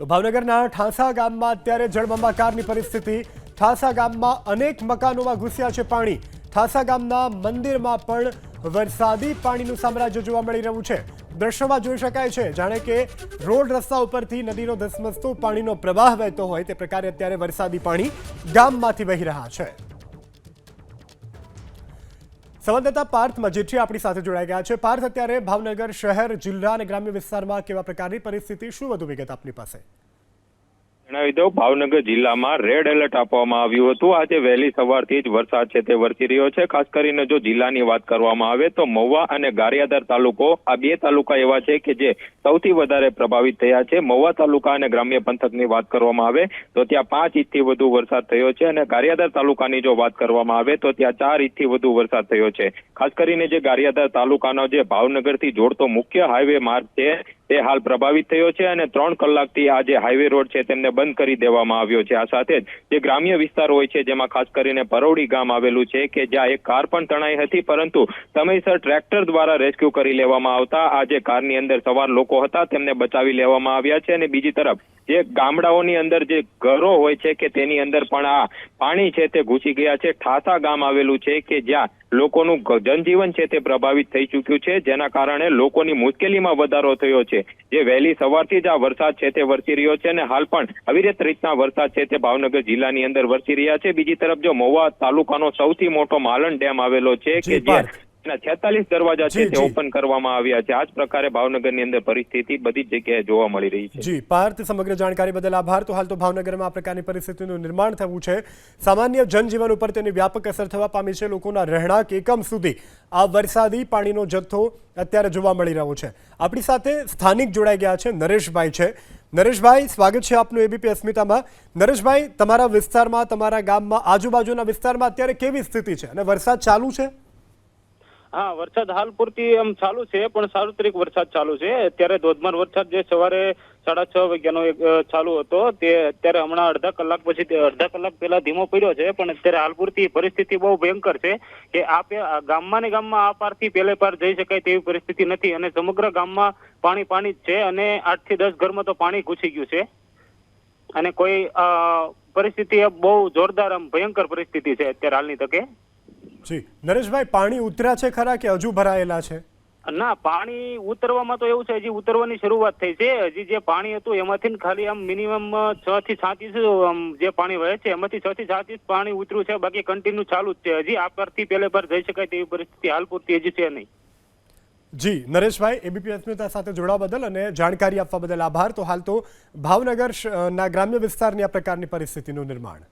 તો ભાવનગરના ઠાંસા ગામમાં અત્યારે જળબંબાકારની પરિસ્થિતિ. ઠાંસા ગામમાં અનેક મકાનોમાં ઘૂસ્યા છે પાણી. ઠાંસા ગામના મંદિરમાં પણ વરસાદી પાણીનું સામ્રાજ્ય જોવા મળી રહ્યું છે. દ્રશ્યોમાં જોઈ શકાય છે, જાણે કે રોડ રસ્તા ઉપરથી નદીનો ધસમસતો પાણીનો પ્રવાહ વહેતો હોય તે પ્રકારે અત્યારે વરસાદી પાણી ગામમાંથી વહી રહ્યા છે. સંવાદદાતા પાર્થ મજીઠી આપણી સાથે જોડાઈ ગયા છે. પાર્થ, અત્યારે ભાવનગર શહેર, જિલ્લા અને ગ્રામ્ય વિસ્તારમાં કેવા પ્રકારની પરિસ્થિતિ, શું વધુ વિગત આપની પાસે? જણાવી દઉં, ભાવનગર જિલ્લામાં રેડ એલર્ટ આપવામાં આવ્યું હતું. આજે વહેલી સવારથી જ વરસાદ છે તે વરસી રહ્યો છે. ખાસ કરીને જો જિલ્લાની વાત કરવામાં આવે તો મહુવા અને ગારિયાધાર તાલુકો, આ બે તાલુકા એવા છે કે જે સૌથી વધારે પ્રભાવિત થયા છે. મહુવા તાલુકા અને ગ્રામ્ય પંથકની વાત કરવામાં આવે તો ત્યાં પાંચ ઇંચથી વધુ વરસાદ થયો છે અને ગારિયાધાર તાલુકાની જો વાત કરવામાં આવે તો ત્યાં ચાર ઇંચથી વધુ વરસાદ થયો છે. ખાસ કરીને જે ગારિયાધાર તાલુકાનો જે ભાવનગરથી જોડતો મુખ્ય હાઈવે માર્ગ છે તે હાલ પ્રભાવિત થયો છે અને ત્રણ કલાકથી આ જે હાઈવે રોડ છે તેમને બંધ કરી દેવામાં આવ્યો છે. આ સાથે જ જે ગ્રામ્ય વિસ્તાર હોય છે, જેમાં ખાસ કરીને પરોડી ગામ આવેલું છે, કે જ્યાં એક કાર પણ તણાઈ હતી, પરંતુ સમયસર ટ્રેક્ટર દ્વારા રેસ્ક્યુ કરી લેવામાં આવતા આ જે કારની અંદર સવાર લોકો હતા, તેમને બચાવી લેવામાં આવ્યા છે અને બીજી તરફ જે ગામડાઓની અંદર જે ઘરો હોય છે કે તેની અંદર પણ આ પાણી છે તે ઘૂસી ગયા છે. ઠાસા ગામ આવેલું છે કે જ્યાં લોકોનું જનજીવન છે તે પ્રભાવિત થઈ ચૂક્યું છે. જેના કારણે લોકોની મુશ્કેલીમાં વધારો થયો છે. જે વહેલી સવારથી જ આ વરસાદ છે તે વરસી રહ્યો છે અને હાલ પણ અવિરત રીતના વરસાદ છે તે ભાવનગર જિલ્લાની અંદર વરસી રહ્યા છે. બીજી તરફ જો મહુવા તાલુકાનો સૌથી મોટો માલણ ડેમ આવેલો છે કે જે પાર્થ. છેતાલીસ દરવાજા છે તે ઓપન કરવામાં આવ્યા છે. આ જ પ્રકારે ભાવનગરની અંદર પરિસ્થિતિ બધી જ જગ્યાએ જોવા મળી રહી છે. જી પાર્થ સમગ્ર જાણકારી બદલ આભાર. તો હાલ તો ભાવનગરમાં આ પ્રકારની પરિસ્થિતિનું નિર્માણ થવું છે. સામાન્ય જનજીવન ઉપર તેની વ્યાપક અસર થવા પામી છે. લોકોના રહેણાંક એકમ સુધી આ વરસાદી પાણીનો જથ્થો અત્યારે જોવા મળી રહ્યો છે. આપણી સાથે સ્થાનિક જોડાઈ ગયા છે નરેશભાઈ છે. નરેશભાઈ સ્વાગત છે આપનું એબીપી અસ્મિતામાં. નરેશભાઈ તમારા વિસ્તારમાં તમારા ગામમાં આજુબાજુના વિસ્તારમાં અત્યારે કેવી સ્થિતિ છે? અને વરસાદ ચાલુ છે? હા, વરસાદ હાલ પૂરતી આમ ચાલુ છે, પણ સાર્વત્રિક વરસાદ ચાલુ છે. અત્યારે ધોધમાર વરસાદ જે સવારે સાડા છ વાગ્યાનો એક ચાલુ હતો. તે અત્યારે હમણાં અડધા કલાક પછી અડધા કલાક પહેલા ધીમો પડ્યો છે, પણ અત્યારે હાલ પૂરતી પરિસ્થિતિ બહુ ભયંકર છે કે આ ગામમાં ને ગામમાં આ પારથી પેલે પાર જઈ શકાય તેવી પરિસ્થિતિ નથી અને સમગ્ર ગામમાં પાણી પાણી જ છે અને આઠથી દસ ઘરમાં તો પાણી ઘૂસી ગયું છે. અને કોઈ પરિસ્થિતિ બહુ જોરદાર, આમ ભયંકર પરિસ્થિતિ છે અત્યારે હાલની તકે. જી. નરેશભાઈ પાણી ઉતર્યા છે ખરા કે હજુ ભરાયેલા છે? ના પાણી ઉતરવામાં તો એવું છે હજી ઉતરવાની શરૂઆત થઈ છે. હજી જે પાણી હતું એમાંથી ખાલી આમ મિનિમમ છ થી સાત ઇંચ જે પાણી વહે છે એમાંથી છ થી સાત ઇંચ પાણી ઉતર્યું છે. બાકી કન્ટિન્યુ ચાલુ જ છે. હજી આ પરથી પહેલે પર જઈ શકાય તેવી પરિસ્થિતિ હાલ પૂરતી હજી છે નહીં. જી નરેશભાઈ એબીપી અસ્મિતા સાથે જોડાવા બદલ અને જાણકારી આપવા બદલ આભાર. તો હાલ તો ભાવનગર ના ગ્રામ્ય વિસ્તારની આ પ્રકારની પરિસ્થિતિનું નિર્માણ.